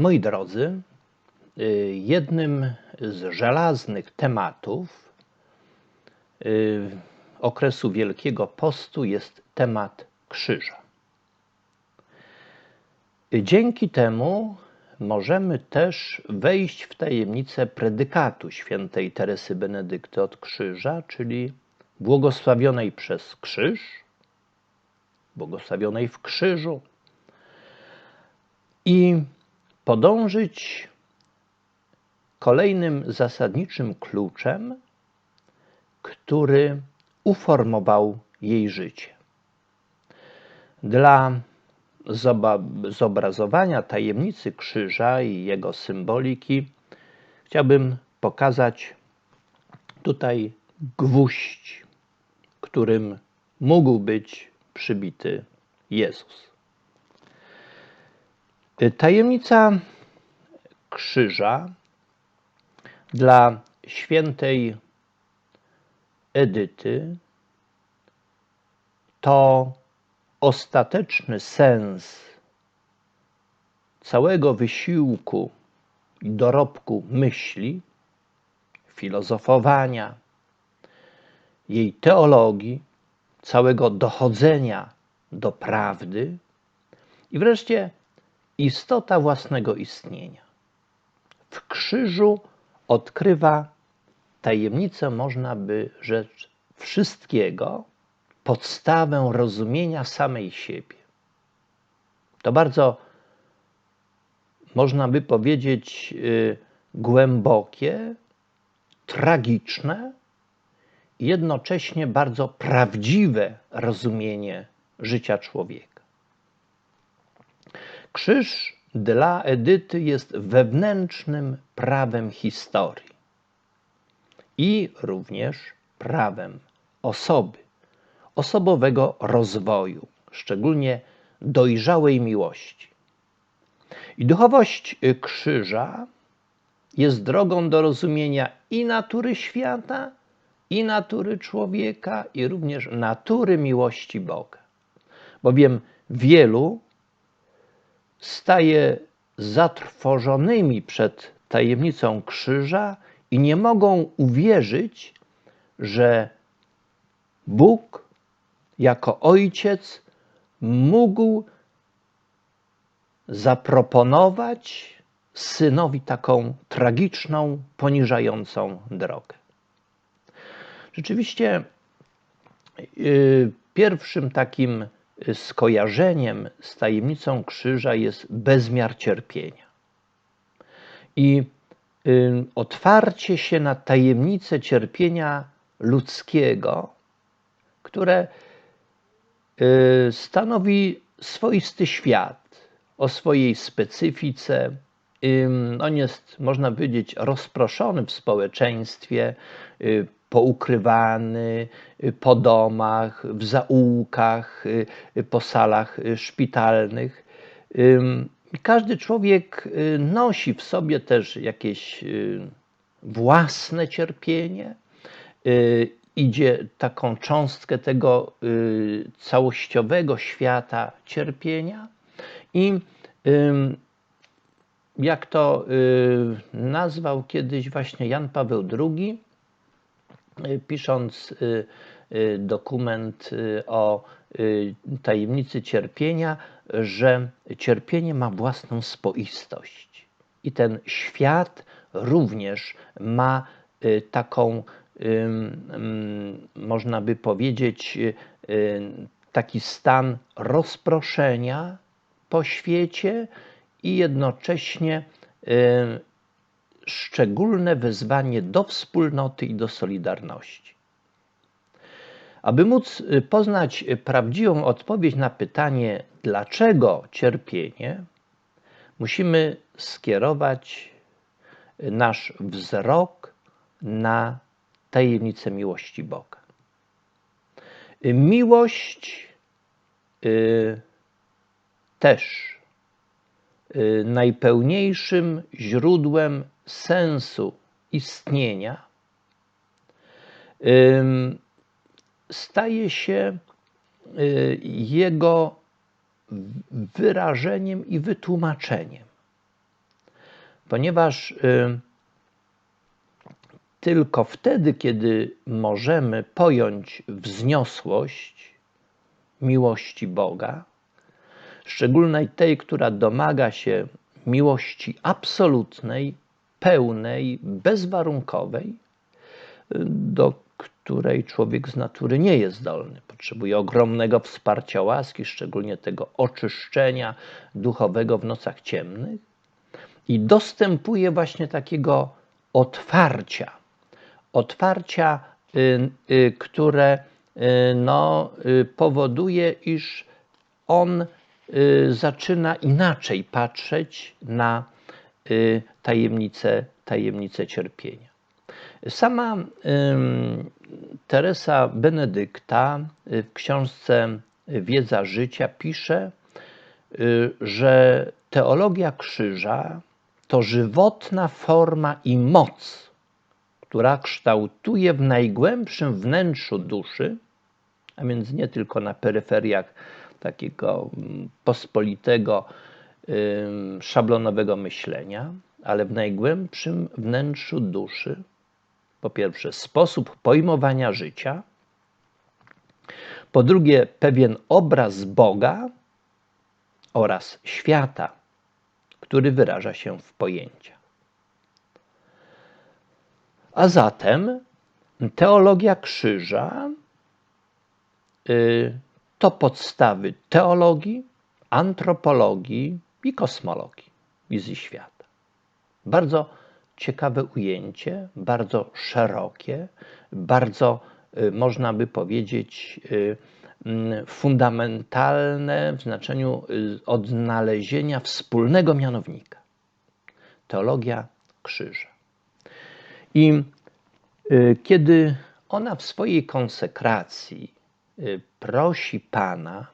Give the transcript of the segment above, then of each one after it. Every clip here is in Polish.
Moi drodzy, y, jednym z żelaznych tematów y, okresu Wielkiego Postu jest temat krzyża. Dzięki temu możemy też wejść w tajemnicę predykatu świętej Teresy Benedykty od krzyża, czyli błogosławionej przez krzyż, błogosławionej w krzyżu i podążyć kolejnym zasadniczym kluczem, który uformował jej życie. Dla zobrazowania tajemnicy krzyża i jego symboliki chciałbym pokazać tutaj gwóźdź, którym mógł być przybity Jezus. Tajemnica krzyża dla świętej Edyty to ostateczny sens całego wysiłku i dorobku myśli, filozofowania, jej teologii, całego dochodzenia do prawdy i wreszcie istota własnego istnienia. W krzyżu odkrywa tajemnicę, można by rzecz, wszystkiego, podstawę rozumienia samej siebie. To bardzo, można by powiedzieć, y, głębokie, tragiczne i jednocześnie bardzo prawdziwe rozumienie życia człowieka. Krzyż dla Edyty jest wewnętrznym prawem historii i również prawem osoby osobowego rozwoju, szczególnie dojrzałej miłości. I duchowość krzyża jest drogą do rozumienia i natury świata, i natury człowieka, i również natury miłości Boga. Bowiem wielu staje zatrwożonymi przed tajemnicą krzyża i nie mogą uwierzyć, że Bóg jako ojciec mógł zaproponować synowi taką tragiczną, poniżającą drogę. Rzeczywiście yy, pierwszym takim skojarzeniem z tajemnicą krzyża jest bezmiar cierpienia. I otwarcie się na tajemnicę cierpienia ludzkiego, które Y, stanowi swoisty świat o swojej specyfice. On jest, można powiedzieć, rozproszony w społeczeństwie, y, poukrywany y, po domach, w zaułkach, po salach szpitalnych. Każdy człowiek nosi w sobie też jakieś własne cierpienie idzie taką cząstkę tego y, całościowego świata cierpienia i jak to y, nazwał kiedyś właśnie Jan Paweł II, y, pisząc dokument o tajemnicy cierpienia, że cierpienie ma własną spoistość. I ten świat również ma taką można by powiedzieć, y, taki stan rozproszenia po świecie i jednocześnie szczególne wezwanie do wspólnoty i do solidarności. Aby móc y, poznać prawdziwą odpowiedź na pytanie, dlaczego cierpienie, musimy skierować nasz wzrok na tajemnicę miłości Boga. Miłość y, też y, najpełniejszym źródłem sensu istnienia y, staje się jego wyrażeniem i wytłumaczeniem. ponieważ tylko wtedy, kiedy możemy pojąć wzniosłość miłości Boga, szczególnej tej, która domaga się miłości absolutnej, pełnej, bezwarunkowej, do której człowiek z natury nie jest zdolny. Potrzebuje ogromnego wsparcia łaski, szczególnie tego oczyszczenia duchowego w nocach ciemnych, i dostępuje właśnie takiego otwarcia. Otwarcia, y, y, które y, no, powoduje, iż on zaczyna inaczej patrzeć na tajemnicę, tajemnicę cierpienia. Sama Teresa Benedykta w książce Wiedza życia pisze, że teologia krzyża to żywotna forma i moc, która kształtuje w najgłębszym wnętrzu duszy, a więc nie tylko na peryferiach takiego mm, pospolitego, szablonowego myślenia, ale w najgłębszym wnętrzu duszy, po pierwsze, sposób pojmowania życia, po drugie, pewien obraz Boga oraz świata, który wyraża się w pojęciach. A zatem teologia krzyża y, to podstawy teologii, antropologii i kosmologii, wizji świata. Bardzo ciekawe ujęcie, bardzo szerokie, bardzo y, można by powiedzieć y, Mm, fundamentalne w znaczeniu y, odnalezienia wspólnego mianownika. Teologia krzyża. I kiedy ona w swojej konsekracji prosi Pana,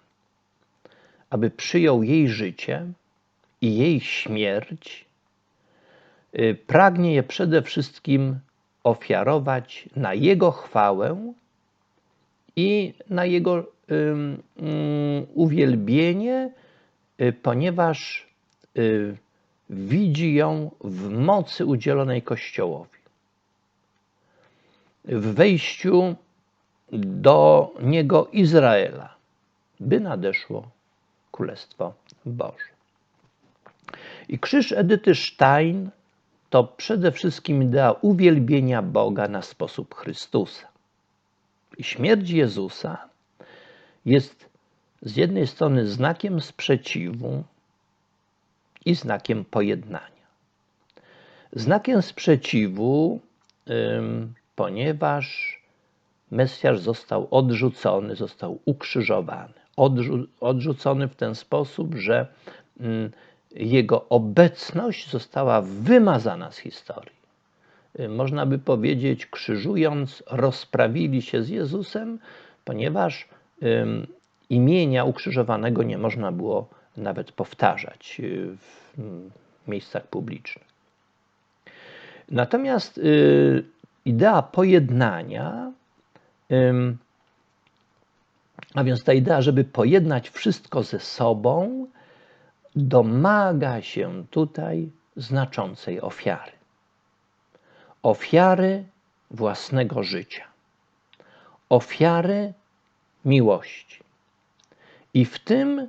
aby przyjął jej życie i jej śmierć, pragnie je przede wszystkim ofiarować na Jego chwałę i na Jego uwielbienie, y, ponieważ y, widzi ją w mocy udzielonej Kościołowi. W wejściu do niego Izraela, by nadeszło Królestwo Boże. I krzyż Edyty Stein to przede wszystkim idea uwielbienia Boga na sposób Chrystusa. I śmierć Jezusa jest z jednej strony znakiem sprzeciwu i znakiem pojednania. Znakiem sprzeciwu, ponieważ Mesjasz został odrzucony, został ukrzyżowany. Odrzu odrzucony w ten sposób, że jego obecność została wymazana z historii. Można by powiedzieć, krzyżując, rozprawili się z Jezusem, ponieważ imienia ukrzyżowanego nie można było nawet powtarzać y, w miejscach publicznych. Natomiast y, idea pojednania, a więc ta idea, żeby pojednać wszystko ze sobą, domaga się tutaj znaczącej ofiary. Ofiary własnego życia. Ofiary miłości. I w tym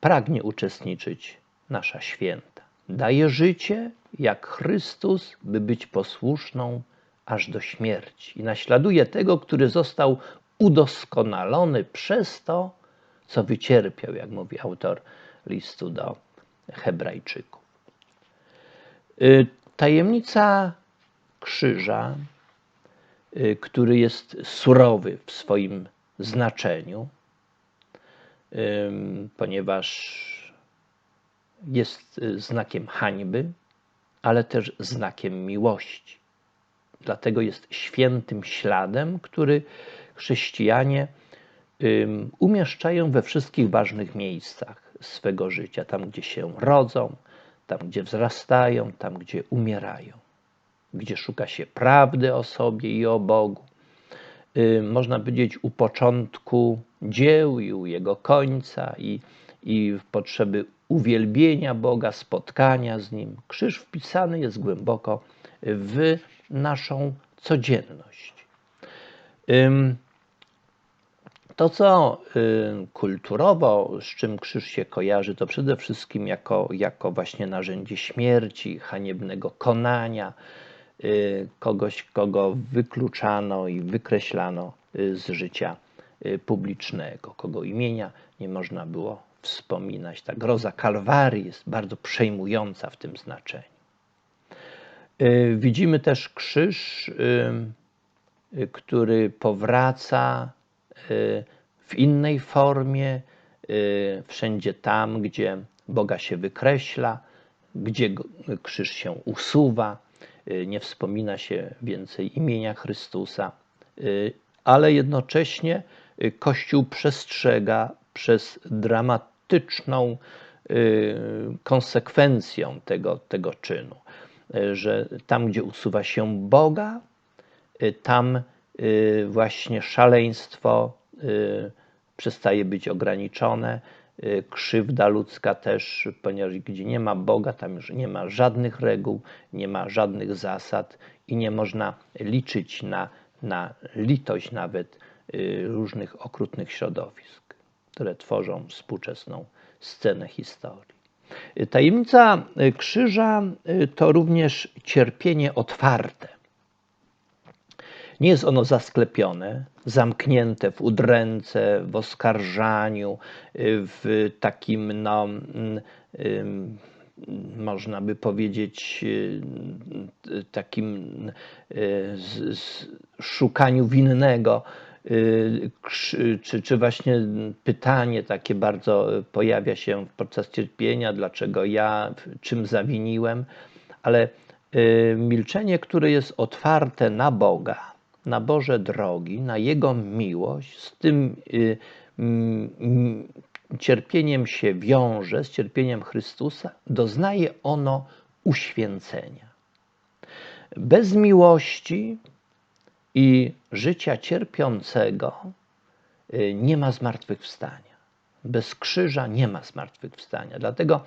pragnie uczestniczyć nasza święta. Daje życie jak Chrystus, by być posłuszną aż do śmierci. I naśladuje tego, który został udoskonalony przez to, co wycierpiał, jak mówi autor listu do Hebrajczyków. Y, tajemnica krzyża, y, który jest surowy w swoim znaczeniu, ponieważ jest y, znakiem hańby, ale też znakiem miłości. Dlatego jest świętym śladem, który chrześcijanie umieszczają we wszystkich ważnych miejscach swego życia, tam gdzie się rodzą, tam gdzie wzrastają, tam gdzie umierają, gdzie szuka się prawdy o sobie i o Bogu, Y, można powiedzieć, u początku dzieł i u jego końca, i, i potrzeby uwielbienia Boga, spotkania z Nim. Krzyż wpisany jest głęboko w naszą codzienność. To, co kulturowo, z czym krzyż się kojarzy, to przede wszystkim jako, jako właśnie narzędzie śmierci, haniebnego konania, y, kogoś, kogo wykluczano i wykreślano y, z życia y, publicznego, kogo imienia nie można było wspominać. Ta groza Kalwarii jest bardzo przejmująca w tym znaczeniu. Widzimy też krzyż, który powraca w innej formie, wszędzie tam, gdzie Boga się wykreśla, gdzie krzyż się usuwa, nie wspomina się więcej imienia Chrystusa, ale jednocześnie Kościół przestrzega przez dramatyczną konsekwencją tego, tego czynu, że tam, gdzie usuwa się Boga, tam Y, właśnie szaleństwo y, przestaje być ograniczone, y, krzywda ludzka też, ponieważ gdzie nie ma Boga, tam już nie ma żadnych reguł, nie ma żadnych zasad i nie można liczyć na, na litość nawet różnych okrutnych środowisk, które tworzą współczesną scenę historii. Tajemnica krzyża to również cierpienie otwarte. Nie jest ono zasklepione, zamknięte w udręce, w oskarżaniu, w takim, no, mm, można by powiedzieć, y, takim y, szukaniu winnego, y, czy, czy właśnie pytanie takie bardzo pojawia się podczas cierpienia, dlaczego ja, czym zawiniłem, ale milczenie, które jest otwarte na Boga, na Boże drogi, na Jego miłość, z tym y, cierpieniem się wiąże, z cierpieniem Chrystusa, doznaje ono uświęcenia. Bez miłości i życia cierpiącego y, nie ma zmartwychwstania. Bez krzyża nie ma zmartwychwstania. Dlatego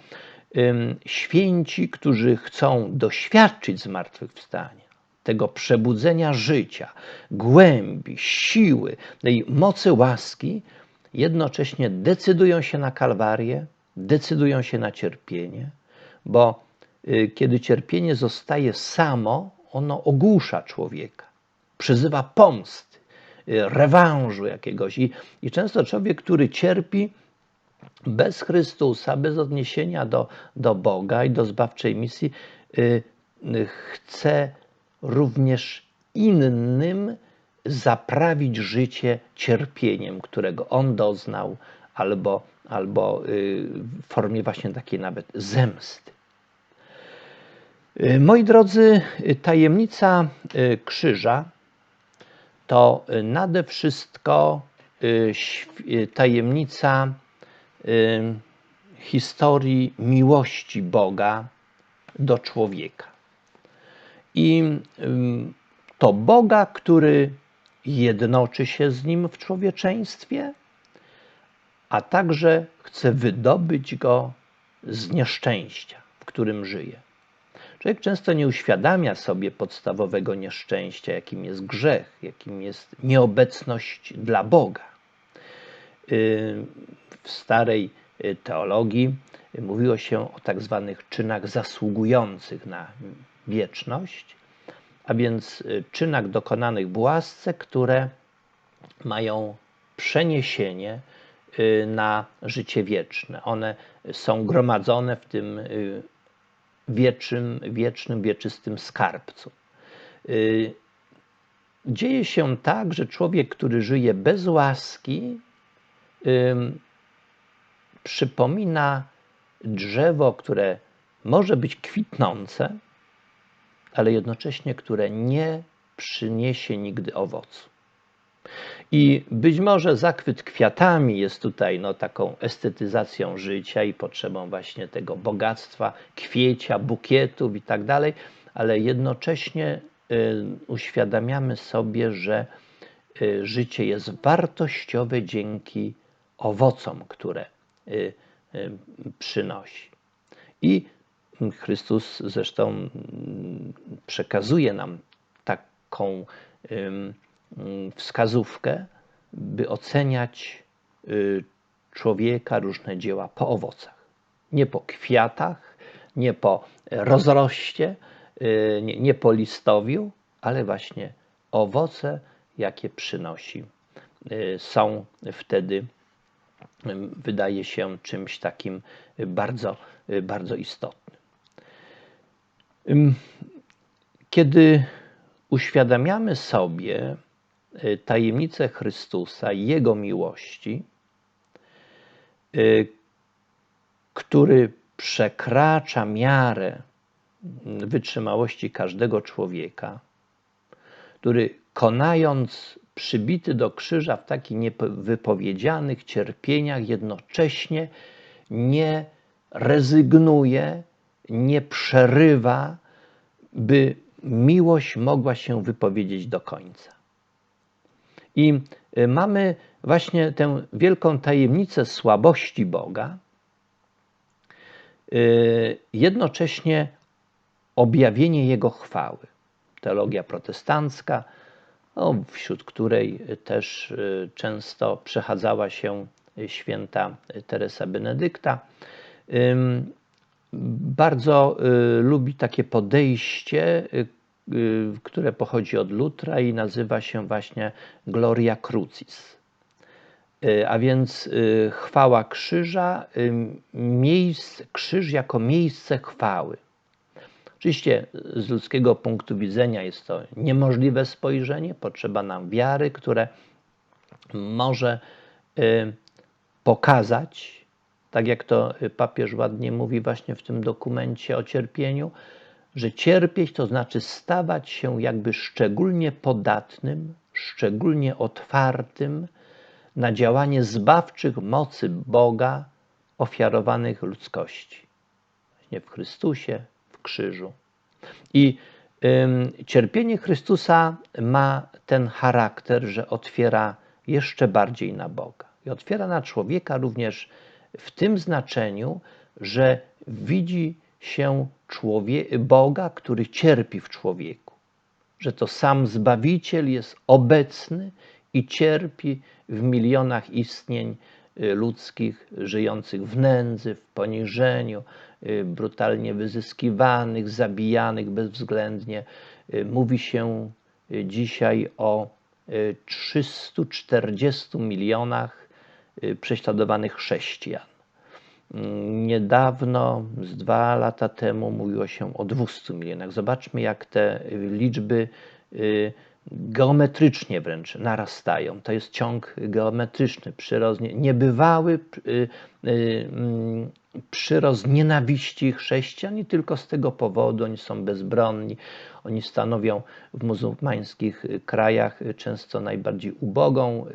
święci, którzy chcą doświadczyć zmartwychwstania, tego przebudzenia życia, głębi, siły, tej mocy łaski, jednocześnie decydują się na kalwarię, decydują się na cierpienie, bo y, kiedy cierpienie zostaje samo, ono ogłusza człowieka, przyzywa pomsty, rewanżu jakiegoś. I, I często człowiek, który cierpi bez Chrystusa, bez odniesienia do, do Boga i do zbawczej misji, y, chce również innym zaprawić życie cierpieniem, którego on doznał, albo, albo y, w formie właśnie takiej nawet zemsty. Y, moi drodzy, tajemnica y, krzyża to nade wszystko tajemnica historii miłości Boga do człowieka. I to Boga, który jednoczy się z nim w człowieczeństwie, a także chce wydobyć go z nieszczęścia, w którym żyje. Człowiek często nie uświadamia sobie podstawowego nieszczęścia, jakim jest grzech, jakim jest nieobecność dla Boga. W starej teologii mówiło się o tak zwanych czynach zasługujących na wieczność, a więc y, czynach dokonanych w łasce, które mają przeniesienie y, na życie wieczne. One są gromadzone w tym y, wiecznym, wiecznym wieczystym skarbcu. Dzieje się tak, że człowiek, który żyje bez łaski, przypomina drzewo, które może być kwitnące, ale jednocześnie, które nie przyniesie nigdy owocu. I być może zachwyt kwiatami jest tutaj no, taką estetyzacją życia i potrzebą właśnie tego bogactwa, kwiecia, bukietów i tak dalej, ale jednocześnie y, uświadamiamy sobie, że y, życie jest wartościowe dzięki owocom, które y, przynosi. I Chrystus zresztą przekazuje nam taką wskazówkę, by oceniać y, człowieka, różne dzieła po owocach. Nie po kwiatach, nie po rozroście, y, nie, nie po listowiu, ale właśnie owoce, jakie przynosi, y, są wtedy, wydaje się, czymś takim bardzo, bardzo istotnym. Kiedy uświadamiamy sobie tajemnicę Chrystusa Jego miłości, który przekracza miarę wytrzymałości każdego człowieka, który konając przybity do krzyża w takich niewypowiedzianych cierpieniach, jednocześnie nie rezygnuje, nie przerywa, by miłość mogła się wypowiedzieć do końca. I mamy właśnie tę wielką tajemnicę słabości Boga, Y, jednocześnie objawienie Jego chwały. Teologia protestancka, no, wśród której też y, często przechadzała się święta Teresa Benedykta, bardzo y, lubi takie podejście, które pochodzi od Lutra i nazywa się właśnie Gloria Crucis. Y, a więc y, chwała krzyża, y, krzyż jako miejsce chwały. Oczywiście z ludzkiego punktu widzenia jest to niemożliwe spojrzenie, potrzeba nam wiary, które może pokazać, tak jak to papież ładnie mówi właśnie w tym dokumencie o cierpieniu, że cierpieć to znaczy stawać się jakby szczególnie podatnym, szczególnie otwartym na działanie zbawczych mocy Boga ofiarowanych ludzkości. Właśnie w Chrystusie, w krzyżu. I cierpienie Chrystusa ma ten charakter, że otwiera jeszcze bardziej na Boga. I otwiera na człowieka również w tym znaczeniu, że widzi się człowiek, Boga, który cierpi w człowieku. Że to sam Zbawiciel jest obecny i cierpi w milionach istnień y, ludzkich żyjących w nędzy, w poniżeniu, y, brutalnie wyzyskiwanych, zabijanych bezwzględnie. Y, mówi się dzisiaj o 340 milionach prześladowanych chrześcijan. Niedawno, z dwa lata temu, mówiło się o 200 milionach. Zobaczmy, jak te liczby geometrycznie wręcz narastają. To jest ciąg geometryczny, przyrost, niebywały y, y, mm, przyrost nienawiści chrześcijan i tylko z tego powodu oni są bezbronni. Oni stanowią w muzułmańskich krajach często najbardziej ubogą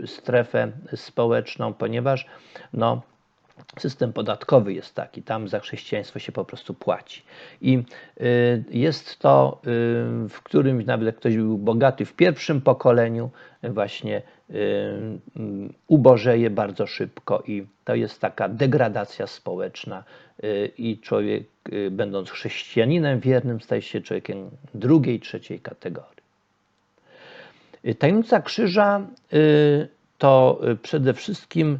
y, strefę społeczną, ponieważ no, System podatkowy jest taki, tam za chrześcijaństwo się po prostu płaci. I y, jest to, y, w którymś nawet ktoś był bogaty w pierwszym pokoleniu, właśnie y, ubożeje bardzo szybko i to jest taka degradacja społeczna i człowiek, będąc chrześcijaninem wiernym, staje się człowiekiem drugiej, trzeciej kategorii. Tajemnica krzyża to przede wszystkim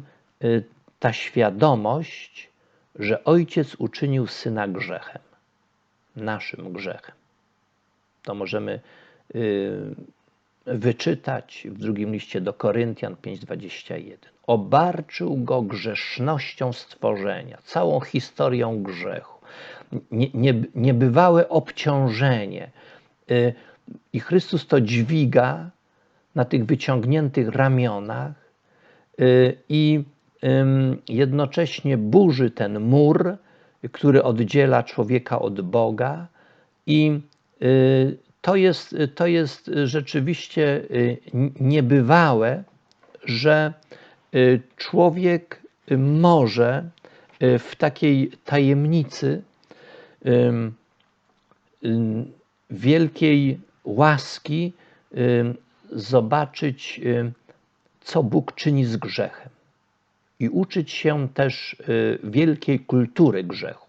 ta świadomość, że ojciec uczynił syna grzechem, naszym grzechem. To możemy y, wyczytać w drugim liście do Koryntian 5:21. Obarczył go grzesznością stworzenia, całą historią grzechu, nie, nie, niebywałe obciążenie. Y, I Chrystus to dźwiga na tych wyciągniętych ramionach y, i jednocześnie burzy ten mur, który oddziela człowieka od Boga i y, to jest, to jest rzeczywiście y, niebywałe, że y, człowiek może w takiej tajemnicy wielkiej łaski zobaczyć, co Bóg czyni z grzechem i uczyć się też wielkiej kultury grzechu.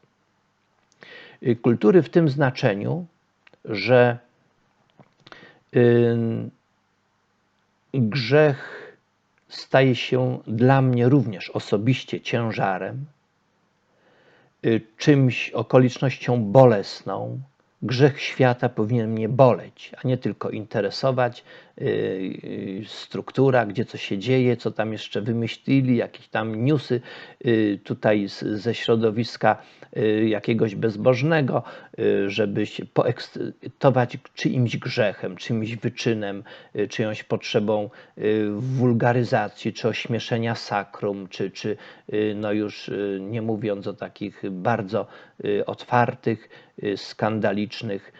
Kultury w tym znaczeniu, że grzech staje się dla mnie również osobiście ciężarem, y, czymś, okolicznością bolesną. Grzech świata powinien mnie boleć, a nie tylko interesować y, y, struktura, gdzie co się dzieje, co tam jeszcze wymyślili, jakieś tam newsy tutaj ze środowiska Y, jakiegoś bezbożnego, y, żeby się poekscytować czyimś grzechem, czymś wyczynem, y, czyjąś potrzebą wulgaryzacji, czy ośmieszenia sakrum, czy, czy no już nie mówiąc o takich bardzo otwartych, skandalicznych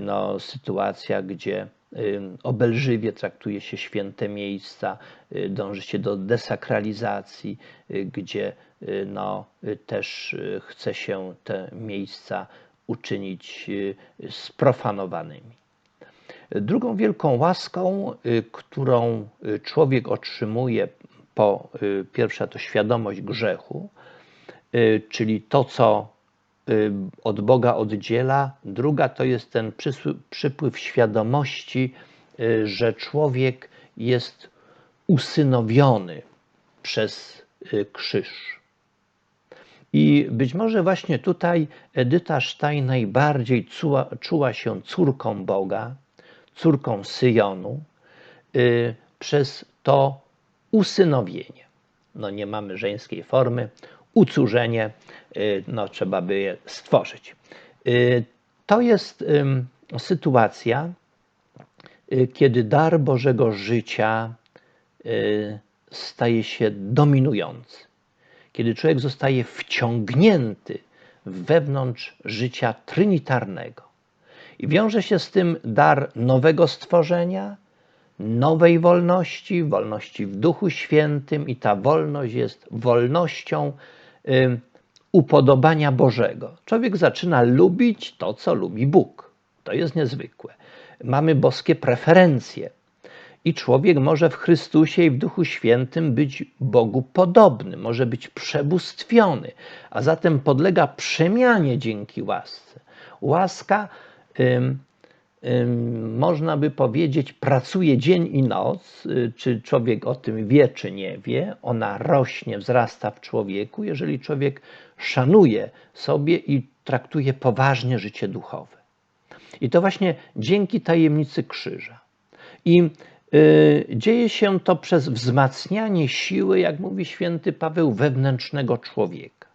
no, sytuacjach, gdzie obelżywie traktuje się święte miejsca, dąży się do desakralizacji, gdzie no, też chce się te miejsca uczynić sprofanowanymi. Drugą wielką łaską, którą człowiek otrzymuje po pierwsze to świadomość grzechu, czyli to, co Y, od Boga oddziela. Druga to jest ten przypływ świadomości, y, że człowiek jest usynowiony przez y, krzyż. I być może właśnie tutaj Edyta Stein najbardziej czuła, czuła się córką Boga, córką Syjonu, przez to usynowienie. No nie mamy żeńskiej formy, ucórzenie, y, no, trzeba by je stworzyć. Y, to jest sytuacja, y, kiedy dar Bożego życia staje się dominujący, kiedy człowiek zostaje wciągnięty wewnątrz życia trinitarnego. I wiąże się z tym dar nowego stworzenia, nowej wolności, wolności w Duchu Świętym, i ta wolność jest wolnością upodobania Bożego. Człowiek zaczyna lubić to, co lubi Bóg. To jest niezwykłe. Mamy boskie preferencje. I człowiek może w Chrystusie i w Duchu Świętym być Bogu podobny, może być przebóstwiony, a zatem podlega przemianie dzięki łasce. Łaska można by powiedzieć, pracuje dzień i noc, y, czy człowiek o tym wie, czy nie wie, ona rośnie, wzrasta w człowieku, jeżeli człowiek szanuje sobie i traktuje poważnie życie duchowe. I to właśnie dzięki tajemnicy krzyża. I y, dzieje się to przez wzmacnianie siły, jak mówi święty Paweł, wewnętrznego człowieka.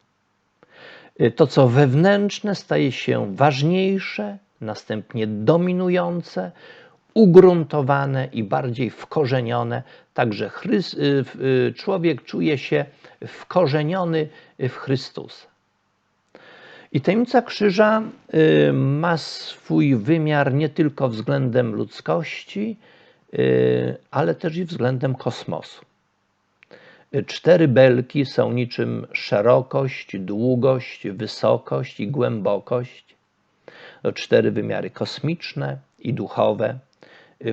Y, to, co wewnętrzne, staje się ważniejsze, następnie dominujące, ugruntowane i bardziej wkorzenione. Także y, y, człowiek czuje się wkorzeniony w Chrystusa. I tajemnica krzyża y, ma swój wymiar nie tylko względem ludzkości, ale też i względem kosmosu. Cztery belki są niczym szerokość, długość, wysokość i głębokość cztery wymiary kosmiczne i duchowe,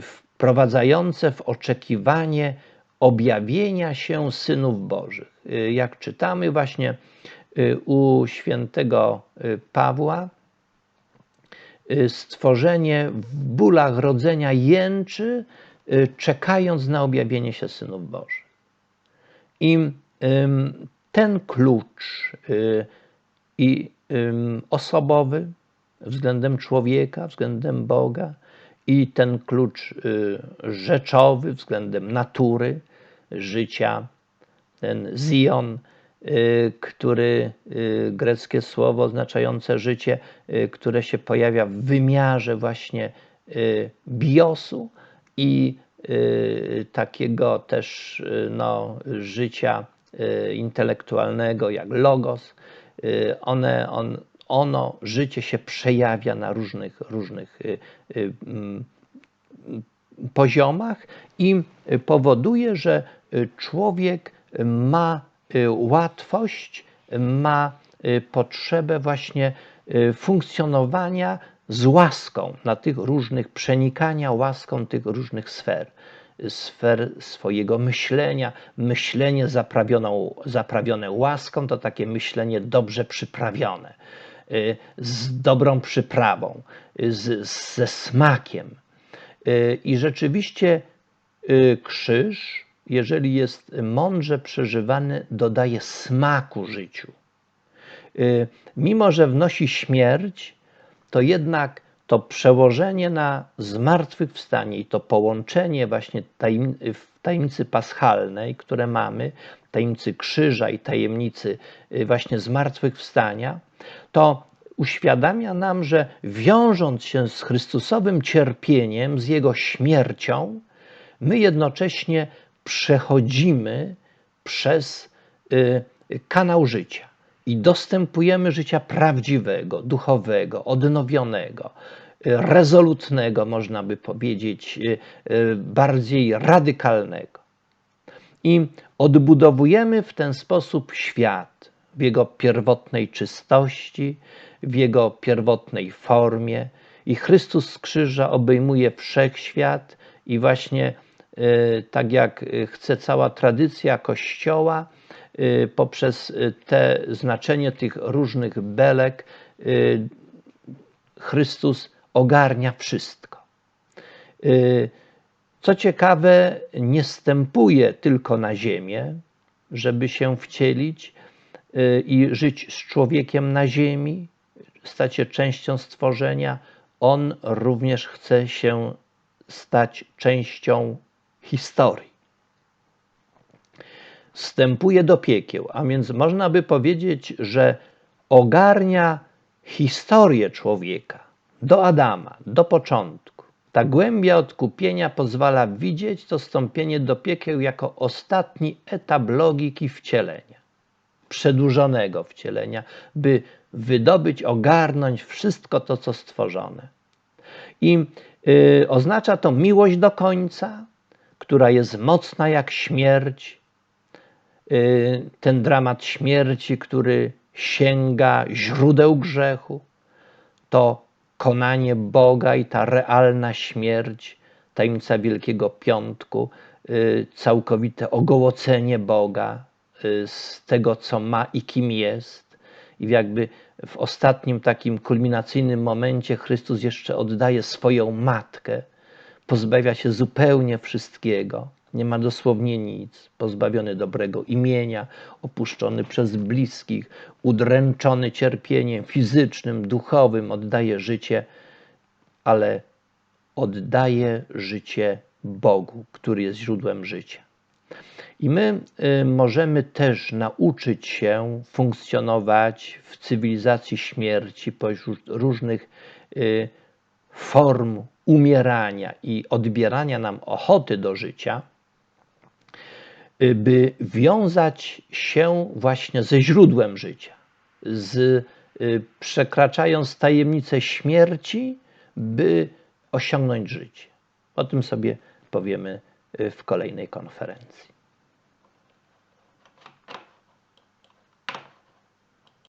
wprowadzające w oczekiwanie objawienia się synów Bożych. Jak czytamy właśnie y, u świętego y, Pawła, y, stworzenie w bólach rodzenia jęczy, czekając na objawienie się synów Bożych. I ten klucz i osobowy, względem człowieka, względem Boga i ten klucz y, rzeczowy względem natury, życia, ten Zion, y, który y, greckie słowo oznaczające życie, które się pojawia w wymiarze właśnie biosu i takiego też no, życia intelektualnego jak logos. One, on, ono, życie się przejawia na różnych, różnych y, y, mm, poziomach i powoduje, że człowiek ma y, łatwość, ma potrzebę właśnie funkcjonowania z łaską na tych różnych, przenikania łaską tych różnych sfer. sfer swojego myślenia. Myślenie zaprawioną, zaprawione łaską to takie myślenie dobrze przyprawione, y, z dobrą przyprawą, y, z, ze smakiem. Y, I rzeczywiście krzyż, jeżeli jest mądrze przeżywany, dodaje smaku życiu. Mimo, że wnosi śmierć, to jednak to przełożenie na zmartwychwstanie i to połączenie właśnie tajemnicy, w tajemnicy paschalnej, które mamy, tajemnicy krzyża i tajemnicy y, właśnie zmartwychwstania, to uświadamia nam, że wiążąc się z Chrystusowym cierpieniem, z Jego śmiercią, my jednocześnie przechodzimy przez y, kanał życia i dostępujemy życia prawdziwego, duchowego, odnowionego, rezolutnego, można by powiedzieć, y, y, bardziej radykalnego. I odbudowujemy w ten sposób świat w jego pierwotnej czystości, w jego pierwotnej formie. I Chrystus z krzyża obejmuje wszechświat i właśnie y, tak jak chce cała tradycja Kościoła, poprzez te znaczenie tych różnych belek, Chrystus ogarnia wszystko. Y, co ciekawe, nie stępuje tylko na ziemię, żeby się wcielić y, i żyć z człowiekiem na ziemi, stać się częścią stworzenia. On również chce się stać częścią historii. Wstępuje do piekieł, a więc można by powiedzieć, że ogarnia historię człowieka do Adama, do początku. Ta głębia odkupienia pozwala widzieć to stąpienie do piekieł jako ostatni etap logiki wcielenia, przedłużonego wcielenia, by wydobyć, ogarnąć wszystko to, co stworzone. I y, oznacza to miłość do końca, która jest mocna jak śmierć, ten dramat śmierci, który sięga źródeł grzechu, to konanie Boga i ta realna śmierć, tajemnica Wielkiego Piątku, y, całkowite ogołocenie Boga y, z tego, co ma i kim jest. I jakby w ostatnim takim kulminacyjnym momencie Chrystus jeszcze oddaje swoją matkę, pozbawia się zupełnie wszystkiego nie ma dosłownie nic, pozbawiony dobrego imienia, opuszczony przez bliskich, udręczony cierpieniem fizycznym, duchowym, oddaje życie, ale oddaje życie Bogu, który jest źródłem życia. I my y, możemy też nauczyć się funkcjonować w cywilizacji śmierci pośród różnych y, form umierania i odbierania nam ochoty do życia, by wiązać się właśnie ze źródłem życia, z, y, przekraczając tajemnicę śmierci, by osiągnąć życie. O tym sobie powiemy y, w kolejnej konferencji.